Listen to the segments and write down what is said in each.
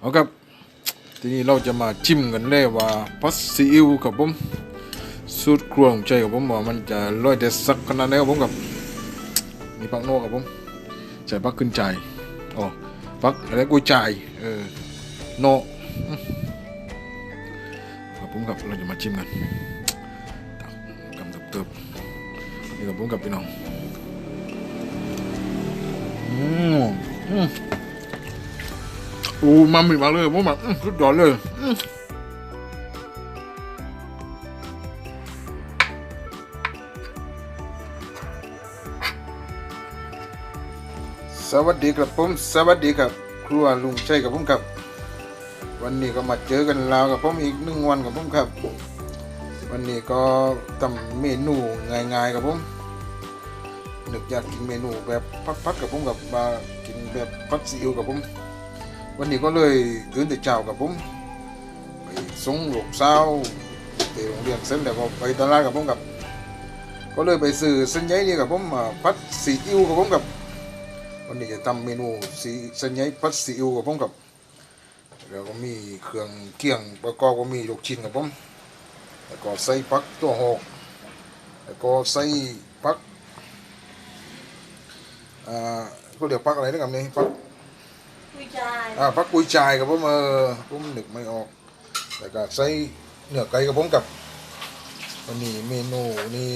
เอาครับ ทีนี้เราจะมาชิมกันเลยว่าพัสซีอิ๊วครับผมสูตรครัวของใจครับผมว่ามันจะร้อยเด็ดสักขนาดไหนครับผมครับมีปักโนครับผมใส่ปักขึ้นใจอ๋อปักอะไรกุ้ยจ่ายเออโนอืมครับผมครับเราจะมาชิมกันตักกำเติบๆนี่ครับผมกับพี่น้องอืมอืม อูมันมีมาเลยผมแบบสุดยอดเลยสวัสดีครับผมสวัสดีครับ ครัวลุงชัยกับผมครับ วันนี้ก็มาเจอกันแล้วกับผมอีกหนึ่งวันกับผมครับ วันนี้ก็ทำเมนูง่ายๆกับผมนึกอยากกินเมนูแบบพัดๆกับผมกับมากินแบบพัดซีอิ๊วกับผม วันนี้ก็เลยตื่นแต่เช้ากับผมไปส่งลูกสาวที่โรงเรียนเสร็จแล้วก็ไปตลาดกับผมกับ ก็เลยไปซื้อเส้นใยนี่กับผมมาพัดซีอิ๊วกับผมกับ วันนี้จะทำเมนูสีเส้นใยพัดซีอิ๊วกับผมกับแล้วก็มีเครื่องเคียงประกอบก็มีลูกชิ้นกับผมแล้วก็ใส่ผักตัวหอกแล้วก็ใส่ผักอ่าก็เรียกผักอะไรนะครับนี่ผักกุย จายอ่าพักกุยชายกับผมเออผมนึกไม่ออกแล้วก็ใส่เนื้อไก่กับผมกับวันนี้เมนูนี่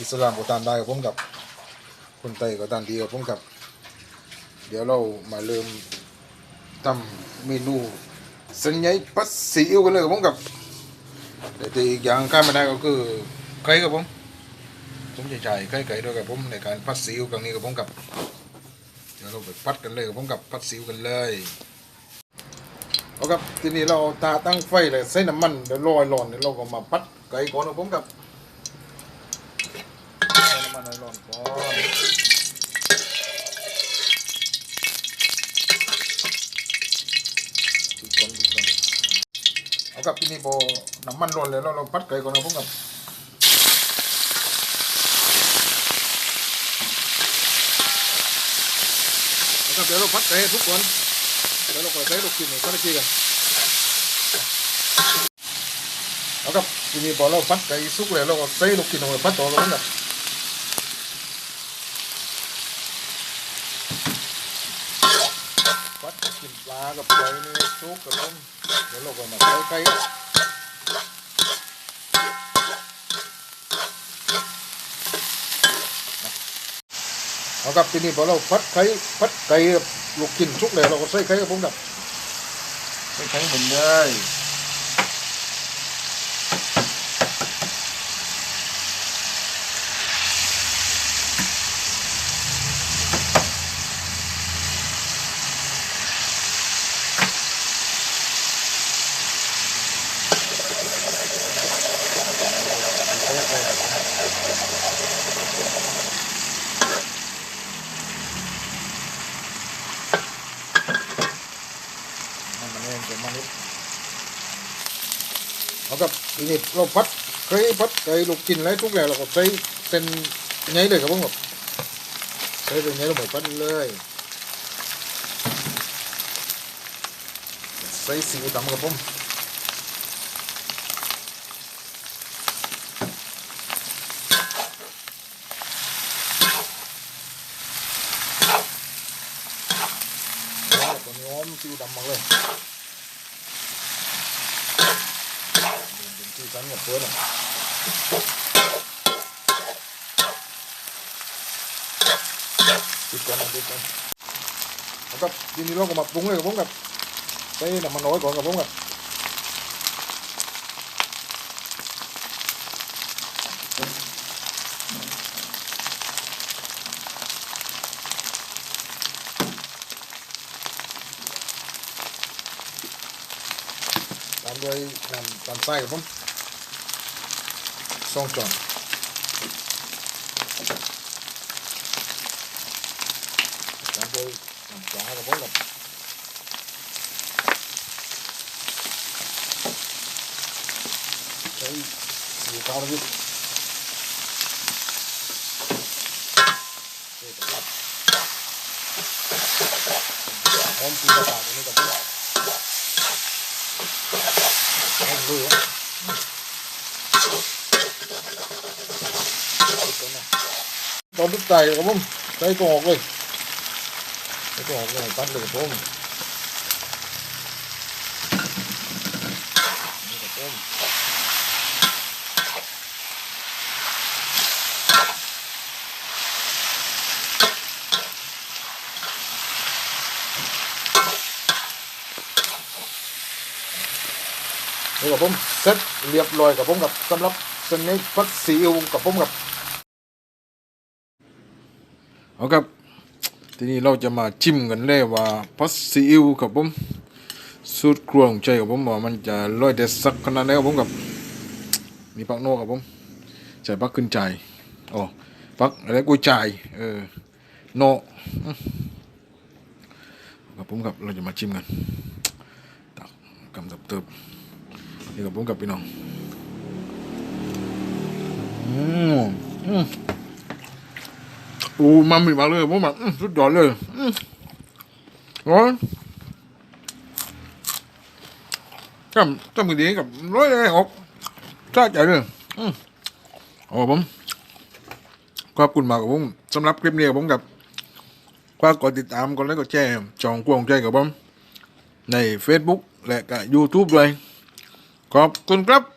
อิสลามก็ทานได้กับผมกับคนไทยก็ทานดีกับผมกับ เดี๋ยวเรามาเริ่มทำเมนูสัญญาพัสซีอิ๊วกันเลยกับผมกับแต่ตีอีกอย่างข้ามไม่ได้ก็คือไก่กับผมผมจะใช้ไก่ไก่ด้วยกับผมในการพัสซีอิ๊วครั้งนี้กับผมกับ ดี๋ยวเราไปพัดกันเลยผมกับพัดซิวกันเลยเอาครับทีนี้เราตาตั้งไฟเลยใส่น้ำมันเดี๋ยวลอยร้อนเดี๋ยวเราก็มาพัดไก่ก่อนนะผมกับใส่น้ำมันให้ร้อนก่อนก่อนเอาครับทีนี้พอน้ำมันร้อนแล้วเราเราพัดไก่ก่อนนะผมกับ นะครับเดี๋ยวเราพัดไก่ให้ทุกคนเดี๋ยวเราปล่อยไก่ลูกกินหนึ่งสักทีกันเอาครับทีนี้พอเราพัดไก่สุกแล้วเราก็ใส่ลูกกินลงไปพัดต่อกันนะครับพัดกินปลากับไก่นี่สุกกับผมเดี๋ยวเราก็มาใส่ไก่ เอาครับทีนี้พอเราพัดไก่พัดไก่ลูกกินชุกเลยเราก็ใส่ไก่กับผมดับใส่ไข่เหมือนเลย มัน มันเองเป็นมนุษย์เอากับทีนี้เราพัดเคยพัดไก่ลูกกินอะไรทุกอย่างเราก็ใส่เส้นไงเลยครับผมครับใส่เป็นไงเราหมดพัดเลยใส่ซีอิ๊วดำครับผมตัวนี้หอมซีอิ๊วดำมากเลย เป็นที่สันกับเพื่อนอะติดกันนะติดกันแล้วก็ทีนี้เราก็มาปรุงเลยกับผมกับใส่น้ำมันน้อยก่อนกับผมกับ ตามด้วยน้ำตาลทรายกับผมสองช้อนตามด้วยน้ำปลากับผมกับใช้สีขาวนิดใส่กับหอมสีกระต่ายตัวนี้กับผม เอาเลยอะตอนทุกใจครับผมใส่ตัวออกเลยใส่ตัวออกเลยปั้นเลยครับผมนี่ครับผม นี่กับผมเสร็จเรียบร้อยกับผมกับสำหรับสเน็กพัดซีอิ๊วกับผมกับเอาครับทีนี้เราจะมาชิมกันเลยว่าพัดซีอิ๊วกับผมสูตรครัวของใจกับผมว่ามันจะร้อยเด็ดสักขนาดไหนกับผมกับมีปักโนกับผมใส่ปักขึ้นใจอ๋อปักอะไรกุ้ยใจายเออโนอืมกับผมกับเราจะมาชิมกันตักกำสับเติบ นี่กับผมกับพี่น้องอืมอืมอูมามีมากเลยผมแบบสุดยอดเลยอื้อร้อนจำจำมือดีกับร้อยเลยออกจ้าใจเลยอือโอ้ผมขอบคุณมากกับผมสำหรับคลิปนี้กับผมกับฝากกดติดตามกดไลค์กดแชร์จองกวงใจกับผมใน Facebook และก็ YouTube ด้วย ขอบคุณครับ